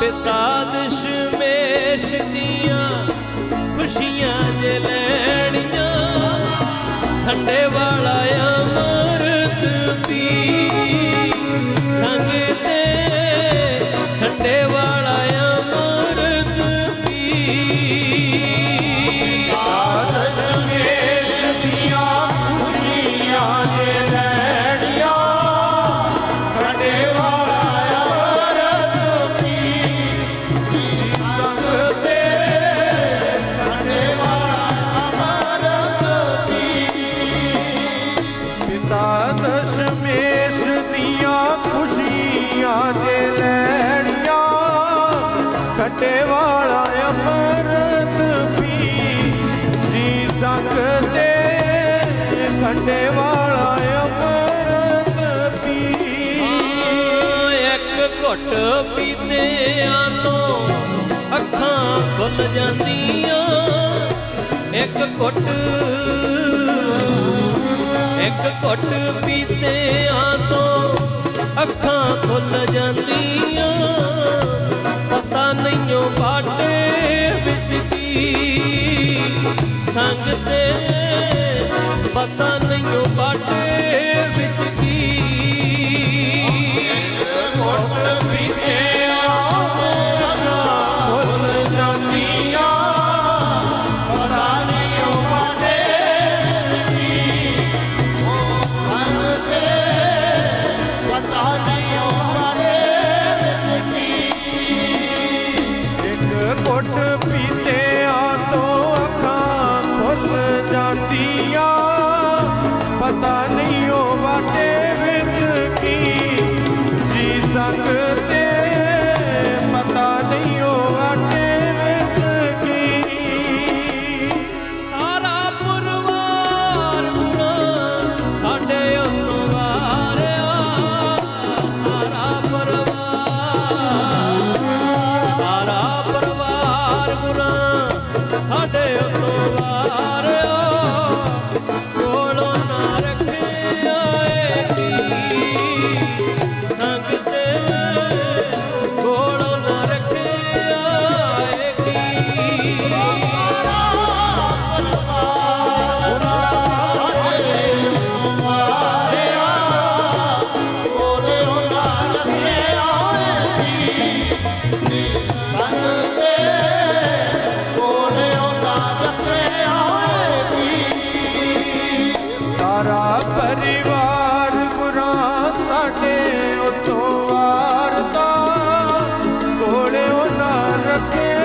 ਪਿਤਾ ਦਸ਼ਮੇਸ਼ ਦੀਆਂ ਖੁਸ਼ੀਆਂ ਜੇ ਲੈਣੀਆਂ ਠੰਡੇ ਵਾਲਾ ਅੰਮ੍ਰਿਤ ਪੀ ਖੰਡੇ ਵਾਲਾ ਅਮਰਤ ਪੀ ਜੀ ਸੰਗ ਤੇ ਵਾਲਾ ਅਮਰਤ ਪੀ ਇੱਕ ਘੁੱਟ ਪੀਤਿਆਂ ਤੋਂ ਅੱਖਾਂ ਖੁੱਲ ਜਾਂਦੀਆਂ। ਇੱਕ ਘੁੱਟ ਇੱਕ ਘੁੱਟ ਪੀਤਿਆਂ ਤੋਂ ਅੱਖਾਂ ਖੁੱਲ ਜਾਂਦੀਆਂ। ਸੰਗ ਤੇ ਪਤਾ ਨਹੀਂਓ ਬਾਟੇ ਪਤਾ ਨਹੀਂ ਉਹ ਬਾਟੇ ਵਿੱਚ ਕੀ ਜੀ ਸੰਗ ਤੇ ਪਤਾ ਨਹੀਂ ਉਹ ਬਾਟੇ ਵਿੱਚ ਕੀ। ਸਾਰਾ ਪਰਿਵਾਰ ਗੁਣਾ ਸਾਡੇ ਉੱਤੋਂ Yeah.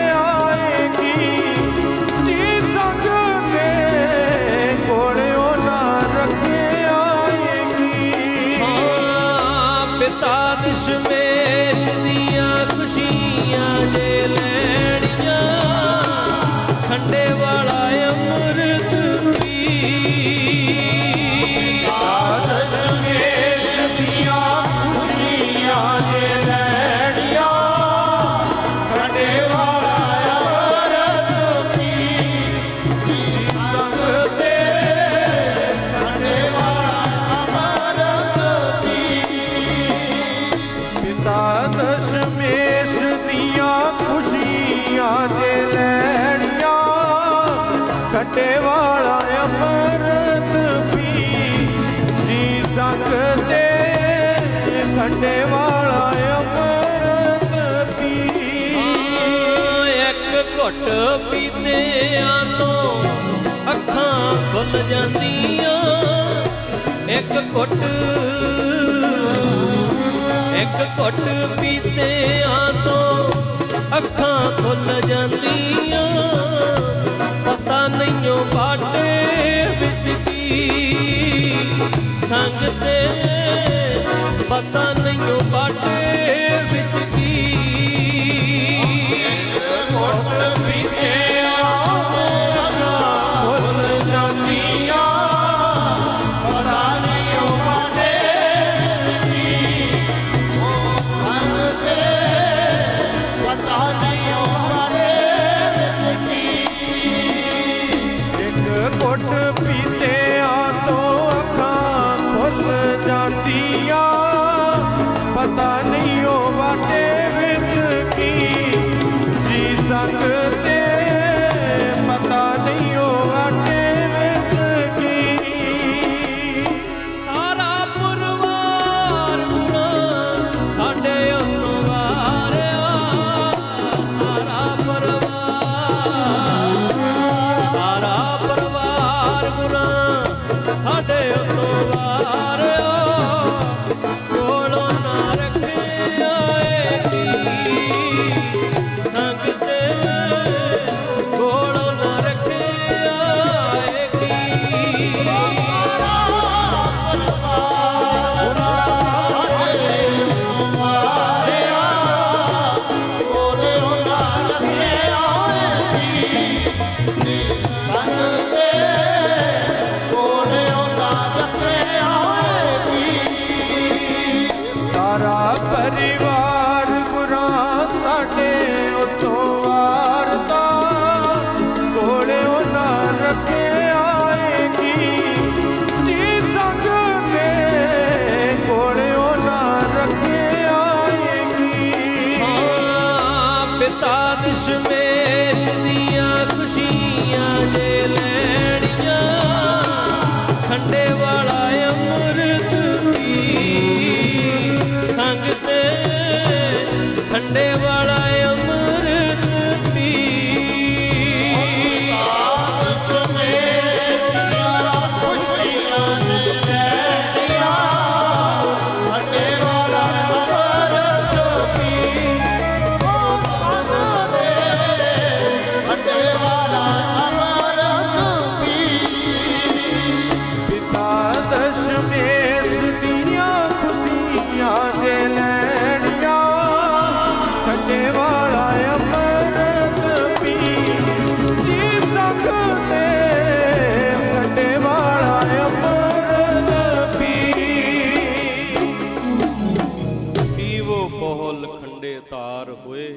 ਜੀ ਸੰਗ ਤੇ ਵਾਲਾ ਅਮਰਤ ਪੀ ਇੱਕ ਘੁੱਟ ਪੀਤਿਆਂ ਤੋਂ ਅੱਖਾਂ ਖੁੱਲ ਜਾਂਦੀਆਂ। ਇੱਕ ਘੁੱਟ ਇੱਕ ਘੁੱਟ ਪੀਤਿਆਂ ਤੋਂ ਅੱਖਾਂ ਖੁੱਲ ਜਾਂਦੀਆਂ। ਪਤਾ ਨਹੀਂਓ ਬਾਟੇ ਵਿੱਚ ਸੰਗ ਤੇ ਪਤਾ ਨਹੀਂ ਨਹੀਂਓ ਬਾਟੇ ਵਿੱਚ ਕੀ। ਘੁੱਟ ਪੀਤੇ ਭੁੱਲ ਜਾਂਦੀਆਂ ਪਤਾ ਨਹੀਂ ਉਹ ਵਾਟੇ ਵਿੱਚ ਕੀ ਜੀ ਸਤ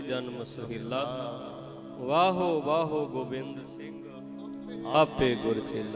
ਜਨਮ ਸਹੀਲਾ। ਵਾਹੋ ਵਾਹੋ ਗੋਬਿੰਦ ਸਿੰਘ ਆਪੇ ਗੁਰ ਚੇਲਾ